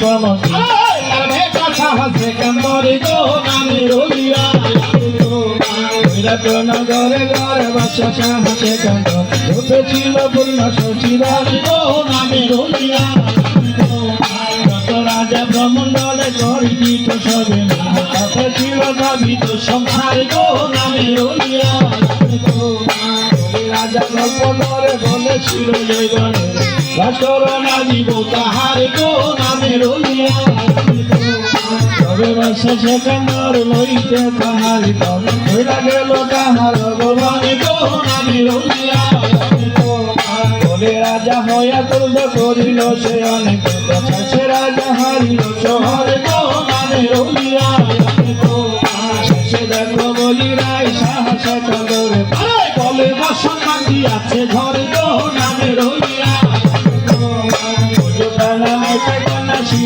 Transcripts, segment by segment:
সমাধি কথা হাসে কামরে গো নামে রইয়া নগরে ঘরে বাসা হাসে কান্দ ছিল পূর্ণ সচিবা গো নামে রইয়া রাজা ব্রহ্মণ্ডলে করিবি তো সবে কাছে ছিল ভাবিত সংসার গো নামে রইয়া রাজা ব্রহ্মণ্ডলে বলেছিল জয় গণে রাজকরণা জীব তাহার গো শেষে কামার লইতে তাহার দল। ধরা গেল তাহার ভগবান, তখন আমি রইয়া বলে রাজা হইয়া তুলব করিল সে অনেক শেষে রাজা হারিল শহর, তখন আমি রইয়া শেষে দেখো বলি রায় সাহস বলে বাসন মাটি আছে ঘরে।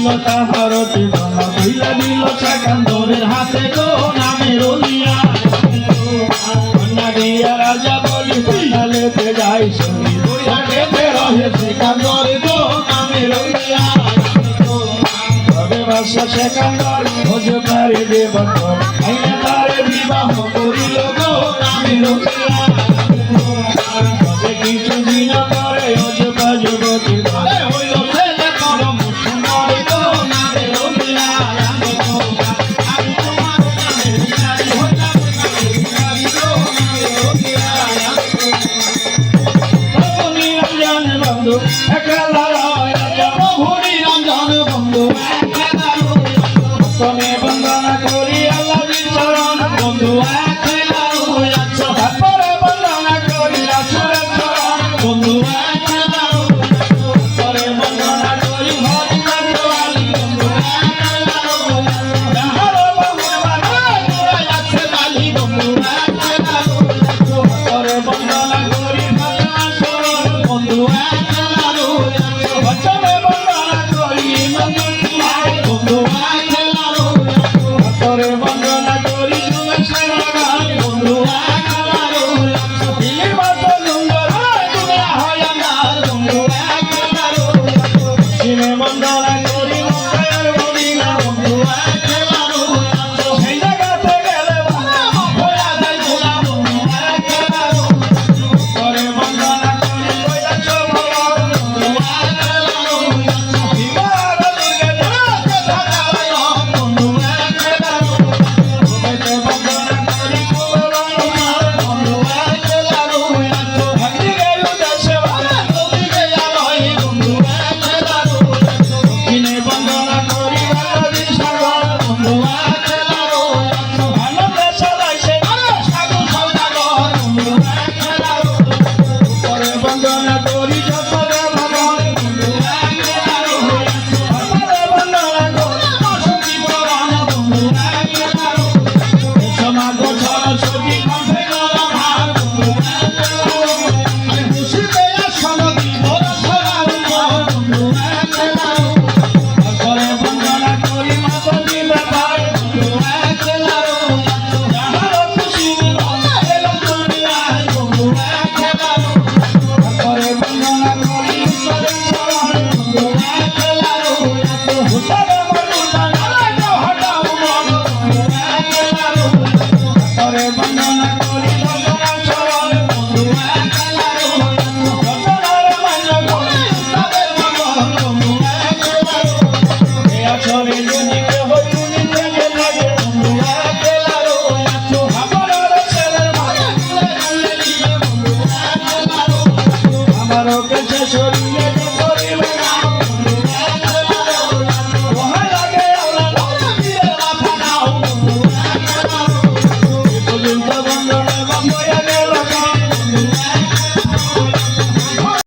দিল তাহারতি ধন্য তুইলা দিল শাকান্তরের হাতে গো নামে রলিয়া কন্যা রাজা বলি তুইলালেতে যাই শুনি বইহাটেতে রহে শ্রীকান্তর গো নামে রলিয়া তবে বাসা শ্রীকান্তর ভোজ করে দেবন্তর বন্ধু তুমি বন্দনা করি আল্লাহ চরণ। বন্ধু